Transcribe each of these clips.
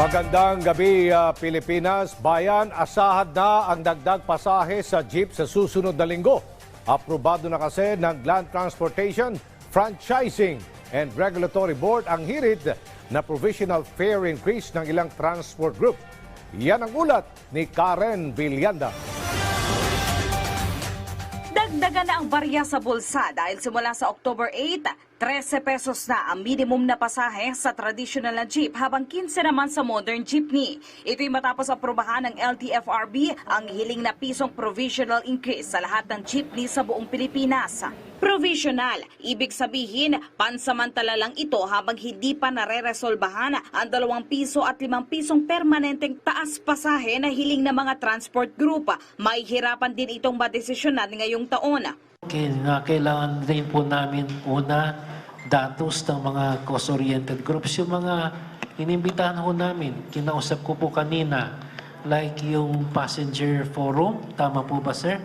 Magandang gabi, ah, Pilipinas. Bayan, asahan na ang dagdag pasahe sa jeep sa susunod na linggo. Aprobado na kasi ng Land Transportation, Franchising and Regulatory Board ang hirit na provisional fare increase ng ilang transport group. Yan ang ulat ni Karen Villanda. Dagdagan na ang barya sa bulsa dahil simula sa October 8, 13 pesos na ang minimum na pasahe sa traditional na jeep habang 15 naman sa modern jeepney. Ito'y matapos aprobahan ng LTFRB ang hiling na pisong provisional increase sa lahat ng jeepney sa buong Pilipinas. Provisional, ibig sabihin pansamantala lang ito habang hindi pa nare-resolbahan ang 2 piso at 5 pisong permanenteng taas pasahe na hiling ng mga transport group. May hirapan din itong madesisyonan ngayong taon. Kailangan din po namin una datos ng mga cost-oriented groups. Yung mga inimbitahan ho namin, kinausap ko po kanina, like yung passenger forum, tama po ba sir?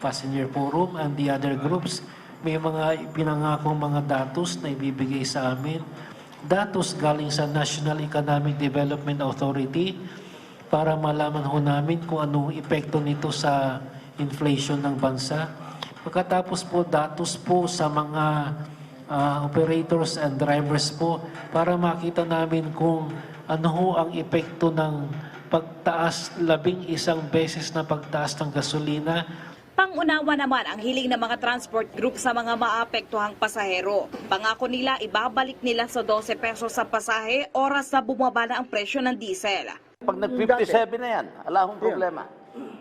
Passenger forum and the other groups, may mga pinangakong mga datos na ibibigay sa amin. Datos galing sa National Economic Development Authority para malaman ho namin kung anong epekto nito sa inflation ng bansa. Pagkatapos po, datos po sa mga ah, operators and drivers po para makita namin kung ano ho ang epekto ng pagtaas, labing isang beses na pagtaas ng gasolina Pangunawa naman ang hiling ng mga transport group sa mga maapektuhang pasahero. Pangako nila ibabalik nila sa 12 pesos sa pasahe oras na bumaba na ang presyo ng diesel. Pag nag-57 na yan, wala akong problema.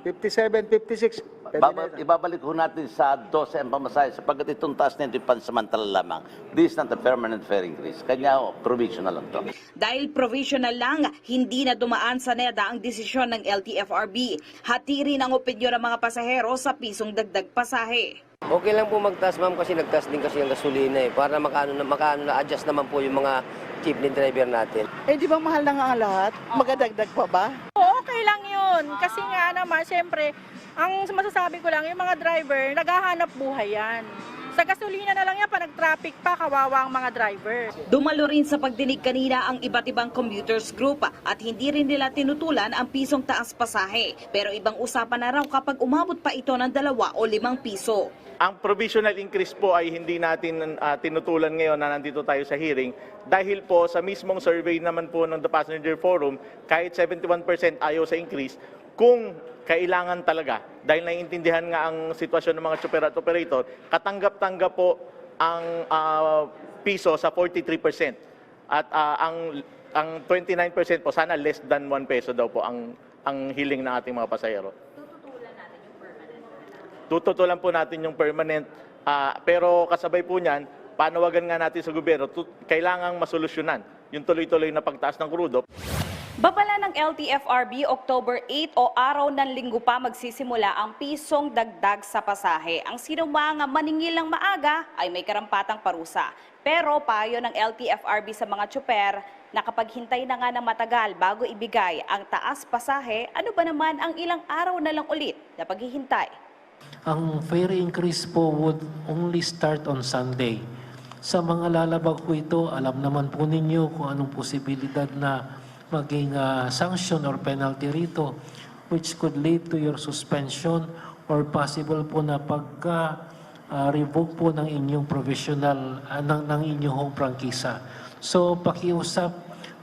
57, 56. Yun. ibabalik ho natin sa 12 ang pamasahe sapagkat itong taas na ito pansamantala lamang. This is not a permanent fare increase. Kanya ho, provisional lang to. Dahil provisional lang, hindi na dumaan sa NEDA ang desisyon ng LTFRB. Hati rin ang opinyon ng mga pasahero sa pisong dagdag pasahe. Okay lang po magtaas ma'am kasi nagtaas din kasi ang gasolina eh. Para makaano na, makaano na adjust naman po yung mga jeepney driver natin. Eh, di ba mahal na nga ang lahat? Magadagdag pa ba? Yun. Kasi nga naman, syempre, ang masasabi ko lang, yung mga driver, naghahanap buhay yan. Sa gasolina na lang yan, pa nag-traffic pa, kawawa ang mga driver. Dumalo rin sa pagdinig kanina ang iba't ibang commuters group at hindi rin nila tinutulan ang pisong taas pasahe. Pero ibang usapan na raw kapag umabot pa ito ng dalawa o limang piso. Ang provisional increase po ay hindi natin ah, tinutulan ngayon na nandito tayo sa hearing dahil po sa mismong survey naman po ng The Passenger Forum, kahit 71% ayaw sa increase, kung kailangan talaga, dahil naiintindihan nga ang sitwasyon ng mga chopper at operator, katanggap-tanggap po ang ah, piso sa 43%. At ah, ang ang 29% po sana less than 1 peso daw po ang ang hiling ng ating mga pasahero. Tututulan po natin yung permanent. ah, pero kasabay po niyan, panawagan nga natin sa gobyerno, kailangang masolusyonan yung tuloy-tuloy na pagtaas ng krudo. Babala ng LTFRB, October 8 o araw ng linggo pa magsisimula ang pisong dagdag sa pasahe. Ang sinumang maningil ng maaga ay may karampatang parusa. Pero payo ng LTFRB sa mga tsuper na kapag hintay na nga ng matagal bago ibigay ang taas pasahe, ano ba naman ang ilang araw na lang ulit na paghihintay? Ang fare increase po would only start on Sunday. Sa mga lalabag po ito, alam naman po ninyo kung anong posibilidad na maging ah, sanction or penalty rito which could lead to your suspension or possible po na pagka ah, revoke po ng inyong provisional ah, ng, ng inyong prangkisa. So pakiusap,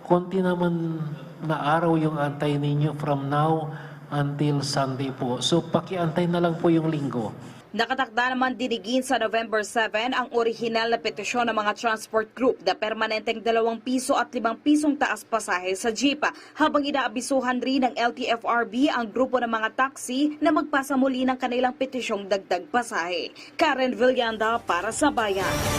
konti naman na araw yung antay ninyo from now until Sunday po. So pakiantay na lang po yung linggo. Nakatakda naman dinigin sa November 7 ang orihinal na petisyon ng mga transport group na permanenteng 2 piso at 5 pisong taas pasahe sa jeep habang inaabisuhan rin ng LTFRB ang grupo ng mga taxi na magpasa muli ng kanilang petisyong dagdag pasahe. Karen Villanda para sa Bayan.